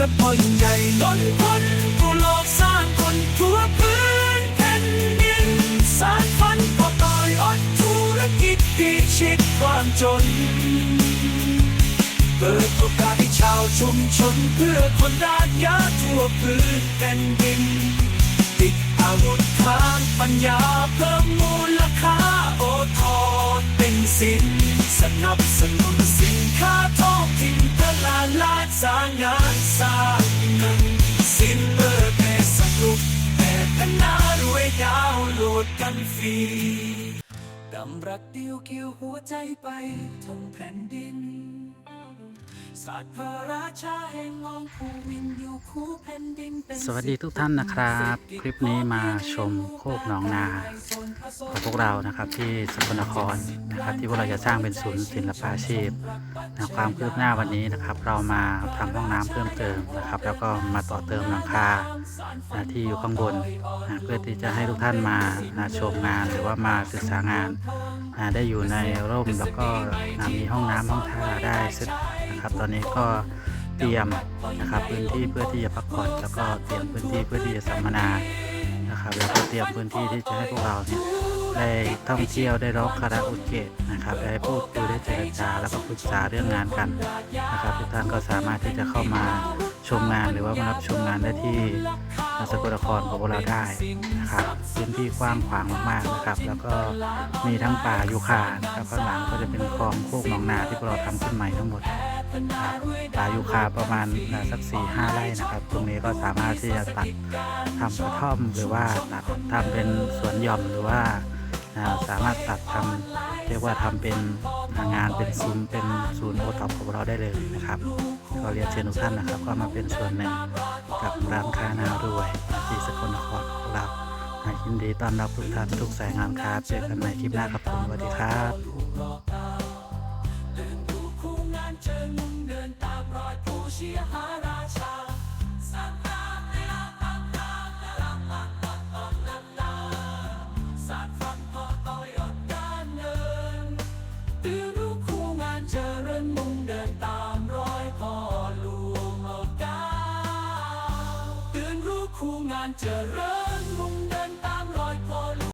และพอยิ่งใหญ่ล้นพ้นผู้โลกสร้างคนทั่วพื้นแผ่นดินสร้างฝันปลดปล่อยอดธุรกิจพิชิตความจน เปิดโอกาสให้ชาวชุมชนเพื่อคนรากหญ้าทั่วพื้นแผ่นดิน ติดอาวุธทางปัญญาเพิ่มมูลค่าโอทอเป็นสินสนับสนุน ดสร้างงาสร้างเงินสินเบอร์แค่สนุกแต่พันนารวยดาวโหลดกันฟรีดำรักเดียวเกี่ยวหัวใจไปทงแผ่นดิน สตร์พระราชาแห่งองภูวินอยู่คู่แผ่นดินเป็นสวัสดีทุกท่านนะครับ คลิปนี้มาชมโคกหนองนาของพวกเรานะครับที่สกลนครนะครับ ที่พวกเราจะสร้างเป็นศูนย์ศิลปาชีพนะความคืบหน้าวันนี้นะครับ เรามาทำห้องน้ำเพิ่มเติมนะครับ แล้วก็มาต่อเติมหลังคาที่อยู่ข้างบนนะเพื่อที่จะให้ทุกท่านมาชมงานหรือว่ามาศึกษางานได้อยู่ในร่มแล้วก็มีห้องน้ำห้องท่าได้ นะครับ ตอนนี้ก็เตรียมนะครับพื้นที่เพื่อที่จะพักผ่อนแล้วก็เตรียมพื้นที่เพื่อที่จะสัมมนานะครับแล้วก็เตรียมพื้นที่ที่จะให้พวกเราเนี่ยได้ท่องเที่ยวได้ร้องคาราโอเกะนะครับได้พูดคุยได้เจรจาแล้วก็ปรึกษาเรื่องงานกันนะครับทุกท่านก็สามารถที่จะเข้ามาชมงานหรือว่ามารับชมงานได้ที่สกลนครของพวกเราได้นะครับพื้นที่กว้างขวางมากๆนะครับ แล้วก็มีทั้งป่ายูคานะครับข้างหลังก็จะเป็นคลองโคกหนองนาที่พวกเราทำขึ้นใหม่ทั้งหมด ป่ายูคาประมาณสักสี่ห้าไร่นะครับ ตรงนี้ก็สามารถที่จะตัดทำกระท่อมหรือว่าตัดทำเป็นสวนหย่อมหรือว่าสามารถตัดทำเรียกว่าทำเป็นงานเป็นศูนย์เป็นศูนย์โอท็อปของเราได้เลยนะครับก็เรียนเชิญทุกท่านนะครับ ก็มาเป็นส่วนหนึ่งกับร้านค้านารวยที่สกลนครของเราอ่ยินดีต้อนรับทุกท่านทุกสายงานครับเจอกันใหม่คลิปหน้าครับผมสวัสดีครับ การเจริญ